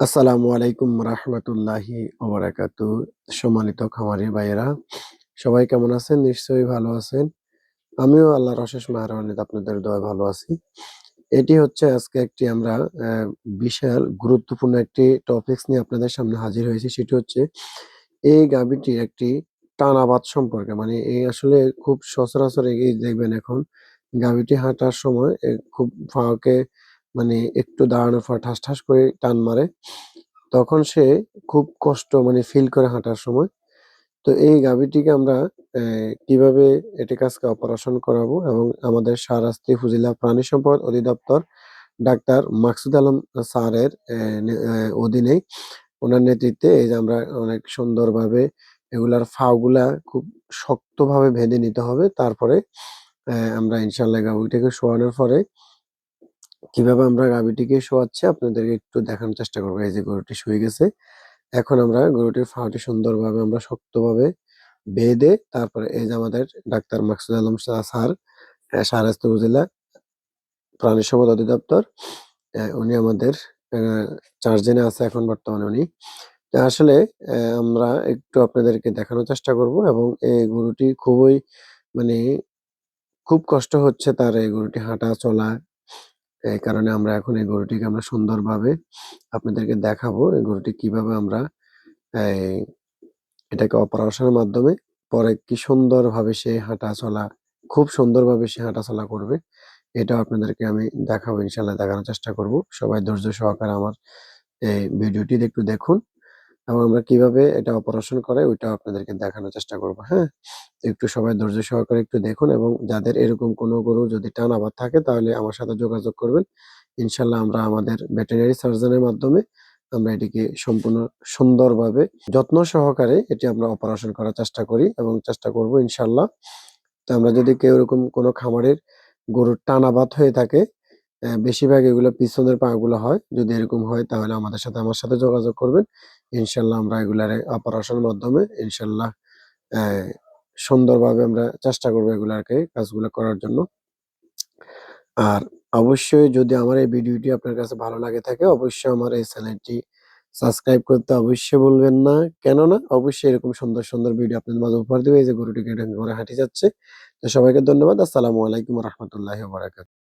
আসসালামু আলাইকুম রহমতুল্লাহি ওবরাকাত সম্মানিত খামারি ভাইয়েরা, সবাই কেমন আছেন? নিশ্চয়ই ভালো আছেন। আমিও আল্লাহর অশেষ মেহরবানিতে আপনাদের দোয়া ভালো আছি। এটি হচ্ছে আজকে একটি আমরা বিশাল গুরুত্বপূর্ণ একটি টপিকস নিয়ে আপনাদের সামনে হাজির হয়েছি। সেটি হচ্ছে এই গাভীটি একটি টানাবাদ সম্পর্কে। মানে এই আসলে খুব সচরাচর এগিয়ে দেখবেন এখন গাভীটি হাঁটার সময় খুব ফাঁকে মানে একটু দাঁড়ানোর পর ঠাস ঠাস করে টান মারে, তখন সে খুব কষ্ট মানে ফিল করে হাঁটার সময়। তো এই গাভীটিকে আমরা কীভাবে এটি কাজকে অপারেশন করাবো এবং আমাদের শাহরাস্তি উপজেলা প্রাণী সম্পদ অধিদপ্তর ডাক্তার মাকসুদ আলম স্যারের অধীনে ওনার নেতৃত্বে এই যে আমরা অনেক সুন্দরভাবে এগুলার ফাগুলা খুব শক্তভাবে বেঁধে নিতে হবে। তারপরে আমরা ইনশাল্লাহ গাভীটাকে শোয়ানোর পরে কীভাবে আমরা গাভীটিকে শোয়াচ্ছি আপনাদেরকে একটু দেখানোর চেষ্টা করব। এই যে গরুটি শুয়ে গেছে এখন আমরা গরুটির ফাটি সুন্দরভাবে আমরা শক্তভাবে বেঁধে তারপরে এই যে আমাদের ডাক্তার মাকসুদ আলম আহ, শাহরাস্তি উপজেলা প্রাণী সম্পদ অধিদপ্তর উনি আমাদের চার্জেনে আছে এখন বর্তমানে উনি। আসলে আমরা একটু আপনাদেরকে দেখানোর চেষ্টা করব এবং এই গরুটি খুবই মানে খুব কষ্ট হচ্ছে তার এই গরুটি হাঁটা চলা এই কারণে আমরা এখন এই গরুটিকে আমরা সুন্দরভাবে আপনাদেরকে দেখাবো এই গরুটি কীভাবে আমরা এটাকে অপারেশনের মাধ্যমে পরে কি সুন্দরভাবে সে হাঁটা চলা খুব সুন্দরভাবে সে হাঁটা চলা করবে, এটাও আপনাদেরকে আমি দেখাবো ইনশাল্লাহ দেখানোর চেষ্টা করব। সবাই ধৈর্য সহকারে আমার এই ভিডিওটি একটু দেখুন। এবং আমরা কীভাবে এটা অপারেশন করে, ওইটাও আপনাদেরকে দেখানোর চেষ্টা করব হ্যাঁ? একটু সবাই ধৈর্য সহকারে একটু দেখুন এবং যাদের এরকম কোনো গরু যদি টান আবার থাকে, তাহলে আমার সাথে যোগাযোগ করবেন। ইনশাল্লাহ আমরা আমাদের ভেটেরিনারি সার্জনের মাধ্যমে আমরা এটিকে সম্পূর্ণ সুন্দরভাবে যত্ন সহকারে এটি আমরা অপারেশন করার চেষ্টা করি এবং চেষ্টা করব ইনশাল্লাহ। তো আমরা যদি কেউ এরকম কোনো খামারের গরুর টানাবাত হয়ে থাকে বেশিরভাগ এগুলো পিছনের পা গুলো হয়। যদি এরকম হয়, তাহলে আমাদের সাথে আমার সাথে যোগাযোগ করবেন। ইনশাল্লাহ আমরা এগুলার অপারেশনের মাধ্যমে ইনশাল্লাহ সুন্দরভাবে আমরা চেষ্টা করব এগুলাকে, কাজগুলো করার জন্য। আর অবশ্যই যদি আমার এই ভিডিওটি আপনার কাছে ভালো লাগে থাকে, অবশ্যই আমার এই চ্যানেলটি সাবস্ক্রাইব করতে অবশ্যই বলবেন না। কেননা, অবশ্যই এরকম সুন্দর সুন্দর ভিডিও আপনাদের মাঝে উপহার দেবে। এই যে গরুটিকে ঘরে হাঁটি যাচ্ছে। তো সবাইকে ধন্যবাদ। আসসালামু আলাইকুম রহমতুল্লাহ বারাকাত